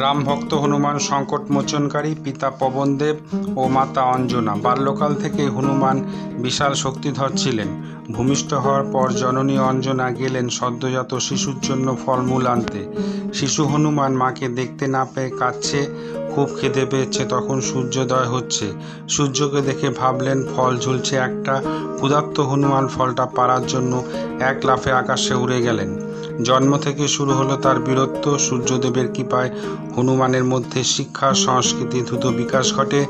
রামভক্ত হনুমান সংকট মোচনকারী পিতা পবনদেব ও মাতা অঞ্জনা বাল্যকাল থেকে হনুমান বিশাল শক্তিধর ছিলেন। ভূমিষ্ঠ হওয়ার পর জননী অঞ্জনা গেলেন সদ্যজাত শিশুর জন্য ফলমূল আনতে। শিশু হনুমান মাকে দেখতে না পেয়ে কাঁদছে, খুব খিদে পেয়েছে, তখন সূর্যোদয় হচ্ছে। সূর্যকে দেখে ভাবলেন, ফল ঝুলছে একটা। ক্ষুধার্ত হনুমান ফলটা পাড়ার জন্য এক লাফে আকাশে উড়ে গেলেন। জন্ম থেকে শুরু হলো তার বীরত্ব, সূর্যদেবের কৃপায় হনুমানের মধ্যে শিক্ষা, সংস্কৃতি দ্রুত বিকাশ ঘটে।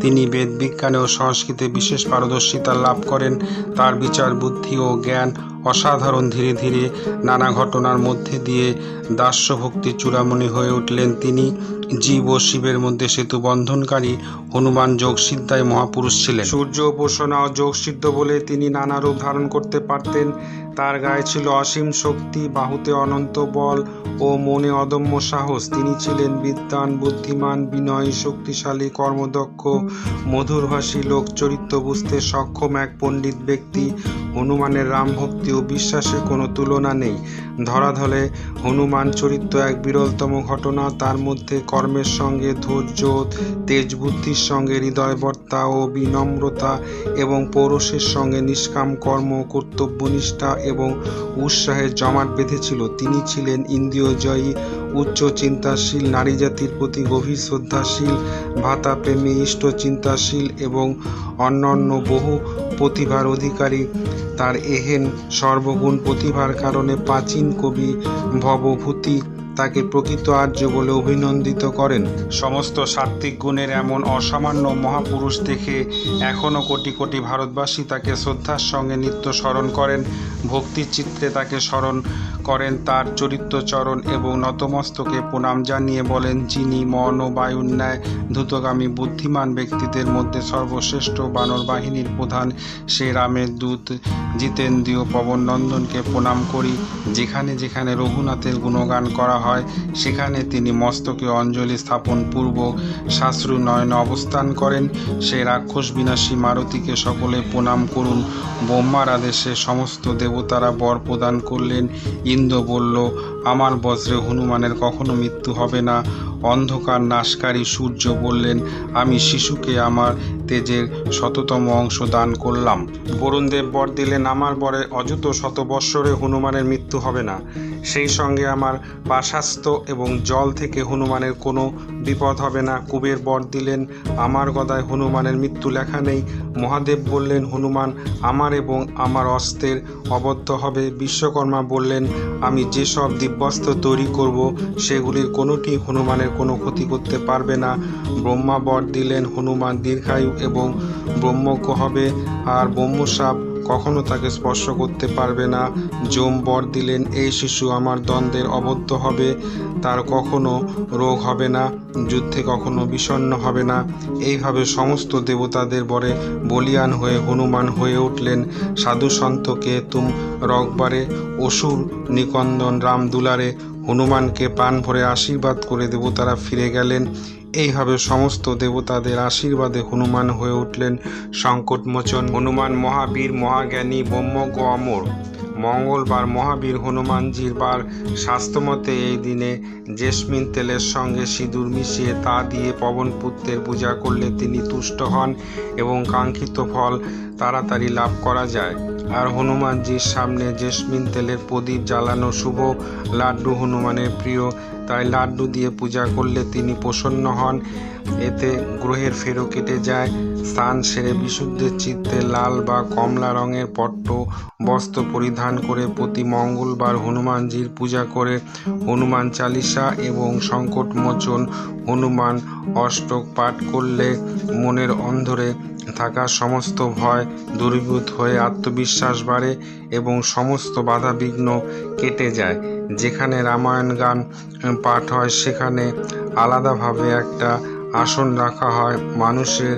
তিনি বেদ বিজ্ঞানে ও সংস্কৃতে বিশেষ পারদর্শিতা লাভ করেন। তার বিচার, বুদ্ধি ও জ্ঞান অসাধারণ ধীরে ধীরে নানা ঘটনার মধ্যে দিয়ে দাস্য ভক্তি চূড়ামণি হয়ে উঠলেন তিনি। জীব ও শিবের মধ্যে সেতু বন্ধনকারী হনুমান যোগসিদ্ধায় মহাপুরুষ ছিলেন। সূর্য উপাসনা ও যোগসিদ্ধ বলে তিনি নানা রূপ ধারণ করতে পারতেন। তার গায়ে ছিল অসীম শক্তি, বাহুতে অনন্ত বল ও মনে অদম্য সাহস। তিনি ছিলেন বিদ্বান, বুদ্ধিমান, বিনয়ী, শক্তিশালী, কর্মদক্ষ, মধুরভাষী লোক চরিত্র বুঝতে সক্ষম এক পণ্ডিত ব্যক্তি। হনুমানের রাম ভক্তি ও বিশ্বাসের কোনো তুলনা নেই। ধরাধলে হনুমান চরিত্র এক বিরলতম ঘটনা। তার মধ্যে কর্মের সঙ্গে ধৈর্য তেজ বুদ্ধির সঙ্গে হৃদয়বর্তা ও বিনম্রতা এবং পৌরষের সঙ্গে নিষ্কাম কর্ম, কর্তব্যনিষ্ঠা এবং উৎসাহের জমাট বেঁধেছিল। তিনি ছিলেন ইন্দ্রিয় জয়ী উচ্চ চিন্তাশীল নারী জাতির প্রতি গভীর শ্রদ্ধাশীল ভাতা প্রেমী ইষ্ট চিন্তাশীল এবং অন্যান্য বহু প্রতিভার অধিকারী, তার এহেন সর্বগুণ প্রতিভার কারণে প্রাচীন কবি ভবভূতি তাকে প্রকৃত আর্য বলে অভিনন্দিত করেন। সমস্ত সাত্ত্বিক গুণের এমন অসামান্য মহাপুরুষ দেখে এখনও কোটি কোটি ভারতবাসী তাকে শ্রদ্ধার সঙ্গে নিত্য স্মরণ করেন ভক্তির চিত্রে তাকে স্মরণ করেন, তার চরিত্রচরণ এবং নতমস্তকে প্রণাম জানিয়ে বলেন, যিনি মন ও বায়ুর ন্যায় দ্রুতগামী বুদ্ধিমান ব্যক্তিদের মধ্যে সর্বশ্রেষ্ঠ বানর বাহিনীর প্রধান, সে রামের দূত জিতেন্দ্রীয় পবন নন্দনকে প্রণাম করি, যেখানে যেখানে রঘুনাথের গুণগান করা হয়। সেখানে তিনি মস্তকে অঞ্জলি স্থাপন পূর্বক শাশ্রু নয়ন অবস্থান করেন। সে রাক্ষস বিনাশী মারুতিকে সকলে প্রণাম করুন। ব্রহ্মার আদেশে সমস্ত দেবতারা বর প্রদান করলেন। ইন্দ্র বলল আমার বজ্রে হনুমানের কখনো মৃত্যু হবে না। অন্ধকার নাশকারী সূর্য বললেন, আমি শিশুকে আমার তেজের শততম অংশ দান করলাম। বরুণদেব বর দিলেন, আমার বরে অযুত শত বৎসরে হনুমানের মৃত্যু হবে না। সেই সঙ্গে আমার পাশাস্ত এবং জল থেকে হনুমানের কোনো বিপদ হবে না। কুবের বর দিলেন, আমার গদায় হনুমানের মৃত্যু লেখা নেই। মহাদেব বললেন, হনুমান, আমার এবং আমার অস্ত্রের অবদ্ধ হবে। বিশ্বকর্মা বললেন, আমি যেসব দিব্যস্ত্র তৈরি করব, সেগুলির কোনোটি হনুমানের কোনো ক্ষতি করতে পারবে না। ব্রহ্মা বর দিলেন হনুমান দীর্ঘায়ু এবং ব্রহ্মজ্ঞ হবে, আর ব্রহ্মসাপ কখনো তাকে স্পর্শ করতে পারবে না। যম বর দিলেন এই শিশু, আমার দ্বন্দ্বের অবদ্ধ হবে। তার কখনো রোগ হবে না, যুদ্ধে কখনো বিষণ্ণ হবে না। এইভাবে সমস্ত দেবতাদের বরে বলিয়ান হয়ে হনুমান হয়ে উঠলেন সাধু সন্তকে তুম রকবারে অসুর নিকন্দন রাম দুলারে হনুমানকে প্রাণ ভরে আশীর্বাদ করে দেবতারা ফিরে গেলেন। এইভাবে সমস্ত দেবতাদের আশীর্বাদে হনুমান হয়ে উঠলেন সংকটমোচন হনুমান মহাবীর মহাজ্ঞানী ব্রহ্মজ্ঞ অমর। মঙ্গলবার মহাবীর হনুমানজির বার স্বাস্থ্যমতে এই দিনে জেসমিন তেলের সঙ্গে সিঁদুর মিশিয়ে তা দিয়ে পবনপুত্রের পূজা করলে তিনি তুষ্ট হন এবং কাঙ্ক্ষিত ফল তাড়াতাড়ি লাভ করা যায়। আর হনুমানজির সামনে জেসমিন তেলের প্রদীপ জ্বালানো শুভ লাড্ডু হনুমানের প্রিয়। তাই লাড্ডু দিয়ে পূজা করলে তিনি প্রসন্ন হন। এতে গ্রহের ফেরো কেটে যায়। স্নান সেরে বিশুদ্ধের চিত্তে লাল বা কমলা রঙের পট্ট বস্ত্র পরিধান করে প্রতি মঙ্গলবার হনুমানজির পূজা করে হনুমান চালিসা এবং সংকটমোচন হনুমান অষ্টক পাঠ করলে মনের অন্ধরে থাকা সমস্ত ভয় দূরীভূত হয়ে আত্মবিশ্বাস বাড়ে এবং সমস্ত বাধা বিঘ্ন কেটে যায়। যেখানে রামায়ণ গান পাঠ হয়, সেখানে আলাদাভাবে একটা আসন রাখা হয়। মানুষের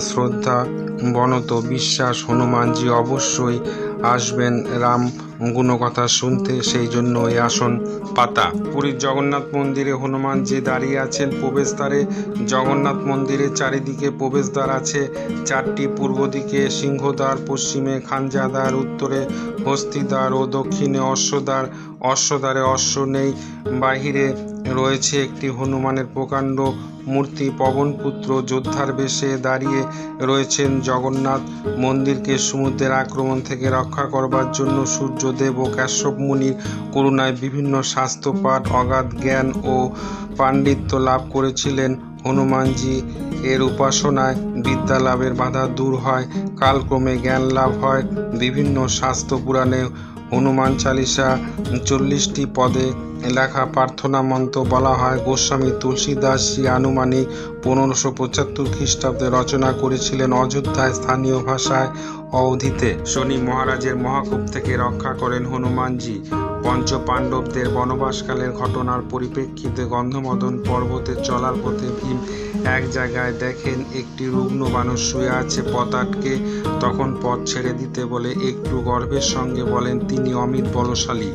শ্রদ্ধা, বনত, বিশ্বাস, হনুমানজি অবশ্যই আসবেন রাম গুণকথা শুনতে, সেই জন্য এই আসন পাতা। পুরীর জগন্নাথ মন্দিরে হনুমান যে দাঁড়িয়ে আছেন প্রবেশদ্বারে। জগন্নাথ মন্দিরের চারিদিকে প্রবেশদ্বার আছে। চারটি পূর্ব দিকে সিংহদ্বার, পশ্চিমে খানজাদ্বার উত্তরে হস্তিদ্বার ও দক্ষিণে অশ্বদ্বার। অশ্বদ্বারে অশ্ব নেই, বাহিরে রয়েছে একটি হনুমানের প্রকাণ্ড মূর্তি। পবনপুত্র যোদ্ধার বেশে দাঁড়িয়ে রয়েছেন। জগন্নাথ মন্দিরকে সমুদ্রের আক্রমণ থেকে রক্ষা করবার জন্য সূর্যদেব ও কাশ্যপ মুনির করুণায় বিভিন্ন স্বাস্থ্যপাঠ, অগাধ জ্ঞান ও পাণ্ডিত্য লাভ করেছিলেন। হনুমানজি এর উপাসনায় বিদ্যা লাভের বাধা দূর হয়। কালক্রমে জ্ঞান লাভ হয়। বিভিন্ন স্বাস্থ্য পুরাণে হনুমান চালিসা চল্লিশটি পদে লেখা প্রার্থনা মন্ত্র বলা হয়। গোস্বামী তুলসীদাস শ্রী আনুমানিক পনেরোশো পঁচাত্তর খ্রিস্টাব্দে রচনা করেছিলেন। অযোধ্যায় স্থানীয় ভাষায় অবধিতে শনি মহারাজের মহাকূপ থেকে রক্ষা করেন হনুমানজি। পঞ্চ পাণ্ডবদের বনবাসকালের ঘটনার পরিপ্রেক্ষিতে গন্ধমদন পর্বতে চলার পথে ভীম এক জায়গায় দেখেন একটি রুগ্ন মানুষ শুয়ে আছে পতাটকে তখন পথ ছেড়ে দিতে বলে একটু গর্বের সঙ্গে বলেন, তিনি অমিত বলশালী।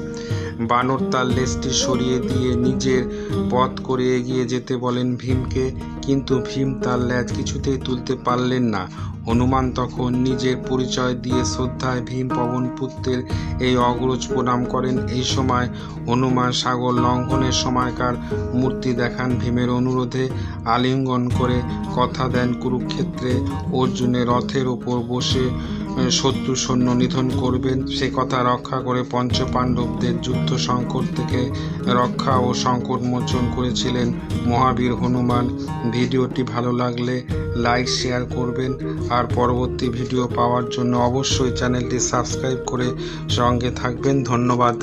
বানর তার লেজটি সরিয়ে দিয়ে নিজের পথ করে এগিয়ে যেতে বলেন ভীমকে, কিন্তু ভীম তার লেজ কিছুতেই তুলতে পারলেন না। হনুমান তখন নিজের পরিচয় দিয়ে শ্রদ্ধায় ভীম পবন পুত্রের এই অগ্রজ প্রণাম করেন। এই সময় হনুমান সাগর লঙ্ঘনের সময়কার মূর্তি দেখান ভীমের অনুরোধে, আলিঙ্গন করে কথা দেন কুরুক্ষেত্রে। অর্জুনের রথের ওপর বসে শত্রু সৈন্য নিধন করবেন। সে কথা রক্ষা করে পঞ্চ পাণ্ডবদের যুদ্ধ সংকট থেকে রক্ষা ও সংকট মোচন করেছিলেন মহাবীর হনুমান। ভিডিওটি ভালো লাগলে লাইক, শেয়ার করবেন। আর পরবর্তী ভিডিও পাওয়ার জন্য অবশ্যই চ্যানেলটি সাবস্ক্রাইব করে সঙ্গে থাকবেন। ধন্যবাদ।